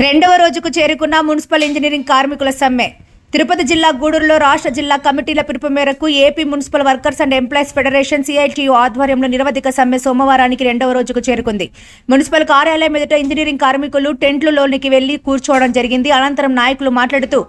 రెండవ రోజుకు చేరుకున్న మున్సిపల్ ఇంజనీరింగ్ కార్మికుల సమ్మె. తిరుపతి జిల్లా గూడూరులో రాష్ట్ర జిల్లా కమిటీల పిలుపు మేరకు AP municipal workers and employees federation CITU ఆధ్వర్యంలో నిరవధిక సమ్మె సోమవారానికి రెండవ రోజుకు చేరుకుంది. మున్సిపల్ కార్యాలయం ఎదుట ఇంజనీరింగ్ కార్మికులు టెంట్లలోనికి వెళ్ళి కూర్చోవడం జరిగింది. అనంతరం నాయకులు మాట్లాడుతూ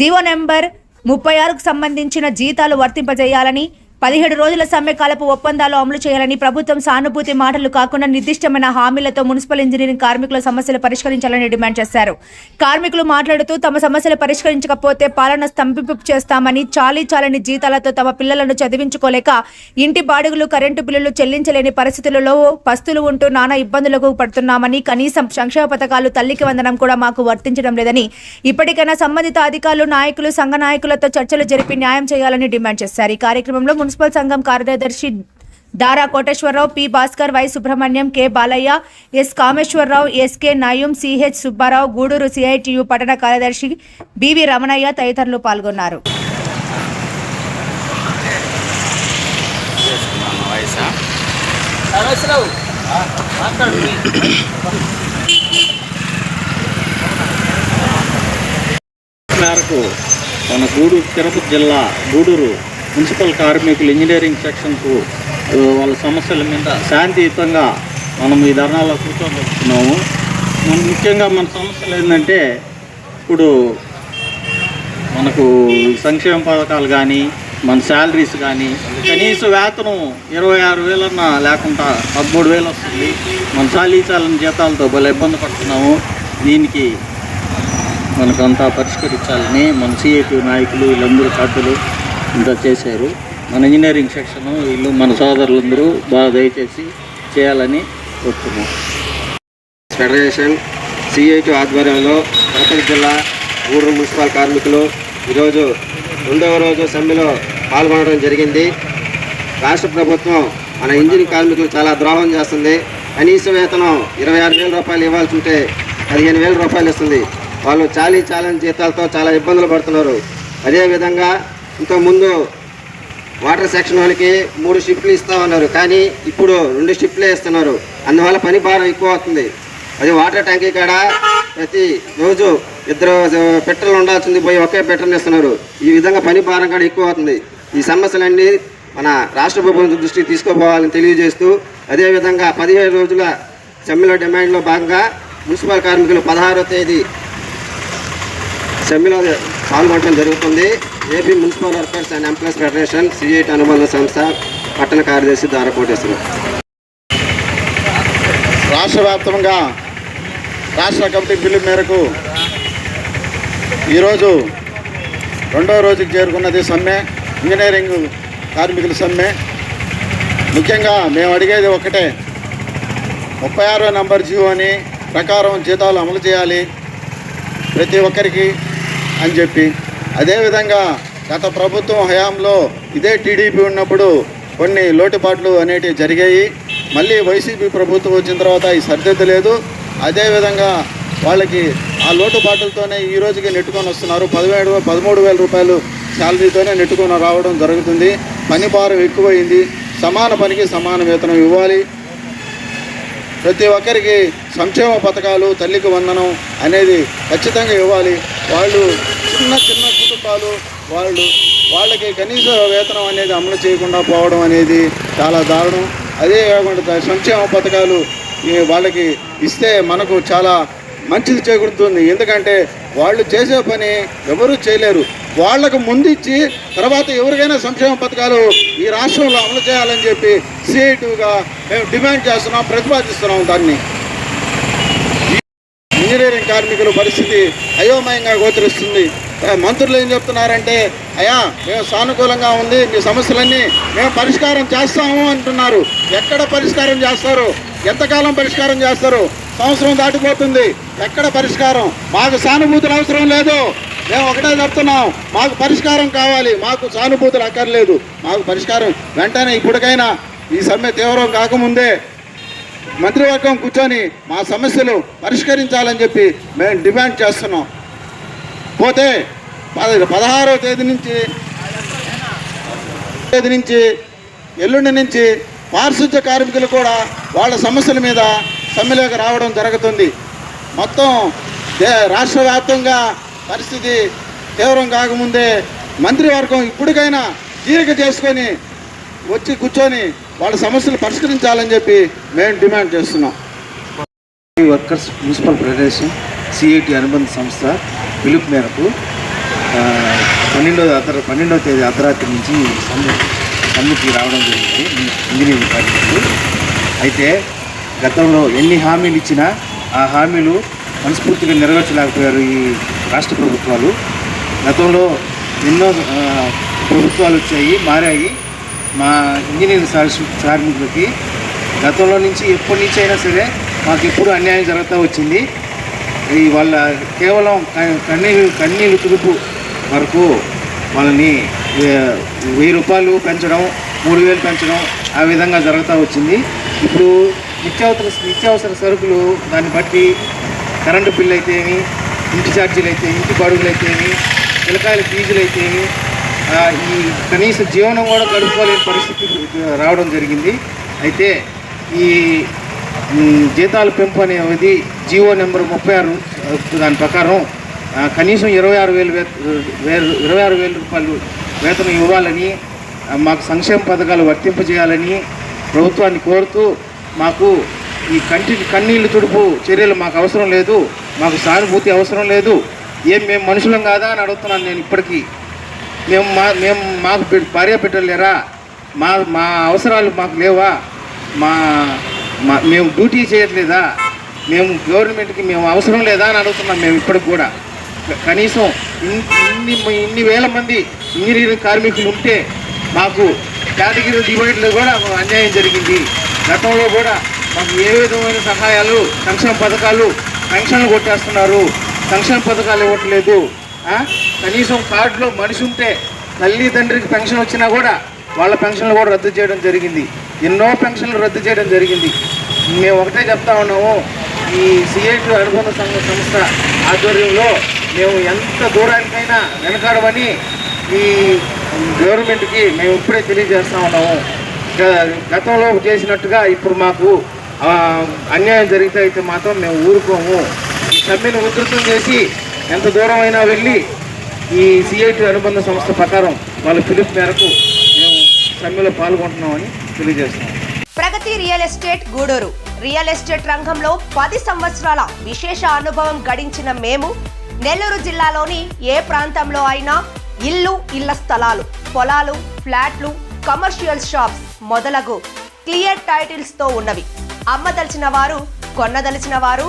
జీవో నెంబర్ ముప్పై ఆరుకు సంబంధించిన జీతాలు వర్తింపజేయాలని పదిహేడు రోజుల సమ్మెకాలపు ఒప్పందాలు అమలు చేయాలని ప్రభుత్వం సానుభూతి మాటలు కాకుండా నిర్దిష్టమైన హామీలతో మున్సిపల్ ఇంజనీరింగ్ కార్మికుల సమస్యలు పరిష్కరించాలని డిమాండ్ చేశారు. కార్మికులు మాట్లాడుతూ తమ సమస్యలు పరిష్కరించకపోతే పాలన స్తంభింపు చేస్తామని చాలీ చాలని జీతాలతో తమ పిల్లలను చదివించుకోలేక ఇంటి బాడుగులు కరెంటు బిల్లులు చెల్లించలేని పరిస్థితులలో పస్తులు ఉంటూ నానా ఇబ్బందులకు పడుతున్నామని కనీసం సంక్షేమ పథకాలు తల్లికి వందనం కూడా మాకు వర్తించడం లేదని ఇప్పటికైనా సంబంధిత అధికారులు నాయకులు సంఘ నాయకులతో చర్చలు జరిపి న్యాయం చేయాలని డిమాండ్ చేశారు. ఈ కార్యక్రమంలో మున్సిపల్ సంఘం కార్యదర్శి Dara Koteswararao P. Bhaskar Y. Subrahmanyam K. Balayya S. Kameswararao SK Nayum CH Subbarao Gudur CITU పట్టణ కార్యదర్శి బివి రమణయ్య తదితరులు పాల్గొన్నారు. మేరకు మన గూడూరు తిరుపతి జిల్లా గూడూరు మున్సిపల్ కార్మికులు ఇంజనీరింగ్ సెక్షన్కు వాళ్ళ సమస్యల మీద శాంతియుతంగా మనం ఈ ధర్నాలో కూర్చోబోతున్నాము మన ముఖ్యంగా మన సమస్యలు ఏంటంటే ఇప్పుడు మనకు సంక్షేమ పథకాలు కానీ మన శాలరీస్ కానీ కనీస వేతనం ఇరవై ఆరు వేలన్నా లేకుండా పదమూడు వేలు వస్తుంది. మన చాలీచాలని జీతాలతో భలే ఇబ్బంది పడుతున్నాము. దీనికి మనకంతా పరిష్కరించాలని మన సిఐటి నాయకులు వీళ్ళందరూ పెద్దలు ఇంత చేశారు. మన ఇంజనీరింగ్ సెక్షన్ వీళ్ళు మన సోదరులందరూ బాగా దయచేసి చేయాలని కోరుతున్నాం. ఫెడరేషన్ సిఐటి ఆధ్వర్యంలో తిరుపతి జిల్లా గూడూరు మున్సిపల్ కార్మికులు ఈరోజు రెండవ రోజు సమ్మెలో పాల్గొనడం జరిగింది. రాష్ట్ర ప్రభుత్వం మన ఇంజనీరింగ్ కార్మికులు చాలా ద్రోహం చేస్తుంది. కనీస వేతనం ఇరవై ఆరు వేల రూపాయలు ఇవ్వాల్సి ఉంటే పదిహేను వేల రూపాయలు ఇస్తుంది. వాళ్ళు చాలీ చాలని జీతాలతో చాలా ఇబ్బందులు పడుతున్నారు. అదేవిధంగా ఇంతకుముందు వాటర్ సెక్షన్ వాళ్ళకి మూడు షిఫ్ట్లు ఇస్తామన్నారు కానీ ఇప్పుడు రెండు షిఫ్ట్లే ఇస్తున్నారు. అందువల్ల పని భారం ఎక్కువ అవుతుంది. అది వాటర్ ట్యాంకీ కాడ ప్రతి రోజు ఇద్దరు పెట్టెలు ఉండాల్సింది పోయి ఒకే పెట్టెలు ఇస్తున్నారు. ఈ విధంగా పని భారం కూడా ఎక్కువ అవుతుంది. ఈ సమస్యలన్నీ మన రాష్ట్ర ప్రభుత్వం దృష్టికి తీసుకుపోవాలని తెలియజేస్తూ అదేవిధంగా పదిహేడు రోజుల సమ్మెలో డిమాండ్లో భాగంగా మున్సిపల్ కార్మికులు పదహారో తేదీ సమ్మెలో పాల్గొనడం జరుగుతుంది. AP municipal workers and employees federation CIT అనుబంధ సంస్థ పట్టణ కార్యదర్శి దారకోటేశ్వరం రాష్ట్ర వ్యాప్తంగా రాష్ట్ర కమిటీ పిలుపు మేరకు ఈరోజు రెండవ రోజుకి చేరుకున్నది సమ్మె ఇంజనీరింగ్ కార్మికుల సమ్మె. ముఖ్యంగా మేము అడిగేది ఒకటే ముప్పై ఆరో నంబర్ జీవోని ప్రకారం జీతాలు అమలు చేయాలి ప్రతి ఒక్కరికి అని చెప్పి. అదేవిధంగా గత ప్రభుత్వం హయాంలో ఇదే టీడీపీ ఉన్నప్పుడు కొన్ని లోటుపాట్లు అనేటివి జరిగాయి. మళ్ళీ వైసీపీ ప్రభుత్వం వచ్చిన తర్వాత ఈ సరిదిద్దలేదు అదేవిధంగా వాళ్ళకి ఆ లోటుపాట్లతోనే ఈ రోజుకి నెట్టుకొని వస్తున్నారు. పదిహేడు పదమూడు వేల రూపాయలు శాలరీతోనే నెట్టుకొని రావడం జరుగుతుంది. పని భారం ఎక్కువైంది. సమాన పనికి సమాన వేతనం ఇవ్వాలి. ప్రతి ఒక్కరికి సంక్షేమ పథకాలు తల్లికి వందనం అనేది ఖచ్చితంగా ఇవ్వాలి. వాళ్ళు చిన్న చిన్న కుటుంబాలు వాళ్ళు వాళ్ళకి కనీస వేతనం అనేది అమలు చేయకుండా పోవడం అనేది చాలా దారుణం. అదే కాకుండా సంక్షేమ పథకాలు వాళ్ళకి ఇస్తే మనకు చాలా మంచిది చేకూరుతుంది. ఎందుకంటే వాళ్ళు చేసే పని ఎవరూ చేయలేరు. వాళ్ళకు ముందు ఇచ్చి తర్వాత ఎవరికైనా సంక్షేమ పథకాలు ఈ రాష్ట్రంలో అమలు చేయాలని చెప్పి సిఐటివ్గా మేము డిమాండ్ చేస్తున్నాం ప్రతిపాదిస్తున్నాం దాన్ని. కార్మికుల పరిస్థితి అయోమయంగా గోచరిస్తుంది. మంత్రులు ఏం చెప్తున్నారంటే అయ్యా మేము సానుకూలంగా ఉంది మీ సమస్యలన్నీ మేము పరిష్కారం చేస్తాము అంటున్నారు. ఎక్కడ పరిష్కారం చేస్తారు? ఎంతకాలం పరిష్కారం చేస్తారు? సంవత్సరం దాటిపోతుంది. ఎక్కడ పరిష్కారం? మాకు సానుభూతులు అవసరం లేదు. మేము ఒకటే చెప్తున్నాం మాకు పరిష్కారం కావాలి మాకు సానుభూతులు అక్కర్లేదు. మాకు పరిష్కారం వెంటనే ఇప్పటికైనా ఈ సమ్మె తీవ్రం కాకముందే మంత్రివర్గం కూర్చొని మా సమస్యలు పరిష్కరించాలని చెప్పి మేము డిమాండ్ చేస్తున్నాం. పోతే పద పదహారవ తేదీ నుంచి తేదీ నుంచి ఎల్లుండి నుంచి పారిశుద్ధ్య కార్మికులు కూడా వాళ్ళ సమస్యల మీద సమ్మెలోకి రావడం జరుగుతుంది. మొత్తం రాష్ట్ర వ్యాప్తంగా పరిస్థితి తీవ్రం కాకముందే మంత్రివర్గం ఇప్పటికైనా తీరిక చేసుకొని వచ్చి కూర్చొని వాళ్ళ సమస్యలు పరిష్కరించాలని చెప్పి మేము డిమాండ్ చేస్తున్నాం. వర్కర్స్ మున్సిపల్ ఫెడరేషన్ సిఐటి అనుబంధ సంస్థ పిలుపు మేరకు పన్నెండో పన్నెండవ అర్ధ పన్నెండవ తేదీ అర్ధరాత్రి నుంచి సమ్ము సమ్మెకి రావడం జరిగింది. ఇంజనీరింగ్ కార్మికులు అయితే గతంలో ఎన్ని హామీలు ఇచ్చినా ఆ హామీలు మనస్ఫూర్తిగా నెరవేర్చలేకపోయారు ఈ రాష్ట్ర ప్రభుత్వాలు. గతంలో ఎన్నో ప్రభుత్వాలు వచ్చాయి మారాయి. మా ఇంజనీరింగ్ సార్- కార్మికులకి గతంలో నుంచి ఎప్పటి నుంచి అయినా సరే మాకు ఎప్పుడు అన్యాయం జరుగుతూ వచ్చింది. ఈ వాళ్ళ కేవలం కన్నీరు కన్నీళ్ళు కన్నీళ్ళు తుడుపు వరకు వాళ్ళని వెయ్యి రూపాయలు పెంచడం మూడు వేలు పెంచడం ఆ విధంగా జరుగుతూ వచ్చింది. ఇప్పుడు నిత్యావసర నిత్యావసర సరుకులు దాన్ని బట్టి కరెంటు బిల్లు అయితేమి ఇంటి ఛార్జీలు అయితే ఇంటి బడుగులు అయితేమి పిలకాయల పిల్లకాయల ఫీజులు అయితేమి ఈ కనీస జీవనం కూడా గడుపుకోలేని పరిస్థితి రావడం జరిగింది. అయితే ఈ జీతాల పెంపు అనేది జీవో నెంబర్ ముప్పై ఆరు దాని ప్రకారం కనీసం ఇరవై ఆరు వేలు వేత- ఇరవై ఆరు వేల రూపాయలు వేతనం ఇవ్వాలని మాకు సంక్షేమ పథకాలు వర్తింపజేయాలని ప్రభుత్వాన్ని కోరుతూ మాకు ఈ కంటి కన్నీళ్ళు తుడుపు చర్యలు మాకు అవసరం లేదు మాకు సానుభూతి అవసరం లేదు ఏం మేము మనుషులం కాదా అని అడుగుతున్నాను నేను ఇప్పటికీ. మేము మా మేము మాకు భార్య బిడ్డలు లేరా? మా మా అవసరాలు మాకు లేవా? మా మా మేము డ్యూటీ చేయట్లేదా? మేము గవర్నమెంట్కి మేము అవసరం లేదా అని అడుగుతున్నాం మేము ఇప్పటికి కూడా. కనీసం ఇన్- ఇన్ని ఇన్ని వేల మంది ఇంజనీరింగ్ కార్మికులు ఉంటే మాకు కేటగిరీ డివైడ్లో కూడా అన్యాయం జరిగింది. గతంలో కూడా మాకు ఏ విధమైన సహాయాలు సంక్షేమ పథకాలు పెన్షన్లు కొట్టేస్తున్నారు. సంక్షేమ పథకాలు ఇవ్వట్లేదు. కనీసం కార్డులో మనిషి ఉంటే తల్లి తండ్రికి పెన్షన్ వచ్చినా కూడా వాళ్ళ పెన్షన్లు కూడా రద్దు చేయడం జరిగింది. ఎన్నో పెన్షన్లు రద్దు చేయడం జరిగింది. మేము ఒకటే చెప్తా ఉన్నాము ఈ సిఐటి అనుబంధ సంఘ సంస్థ ఆధ్వర్యంలో మేము ఎంత దూరానికైనా వెనకాడమని ఈ గవర్నమెంట్కి మేము ఇప్పుడే తెలియజేస్తా ఉన్నాము. గ- గతంలో చేసినట్టుగా ఇప్పుడు మాకు అన్యాయం జరిగితే అయితే మాత్రం మేము ఊరుకోము. ఈ సమ్మెను ఉధృతం చేసి ఎంత దూరం అయినా వెళ్ళి ఈ సిఐటి అనుబంధ సంస్థ ప్రకారం వాళ్ళ పిలుపు మేరకు మేము సమ్మెలో పాల్గొంటున్నామని తెలియజేస్తున్నాం. Pragati real estate Gudur. Real estate రంగంలో పది సంవత్సరాల విశేష అనుభవం గడించిన మేము నెల్లూరు జిల్లాలోని ఏ ప్రాంతంలో అయినా ఇల్లు ఇళ్ళ స్థలాలు పొలాలు ఫ్లాట్లు కమర్షియల్ షాప్స్ మొదలగు క్లియర్ టైటిల్స్తో ఉన్నవి. అమ్మదలిచిన వారు కొన్నదలిచిన వారు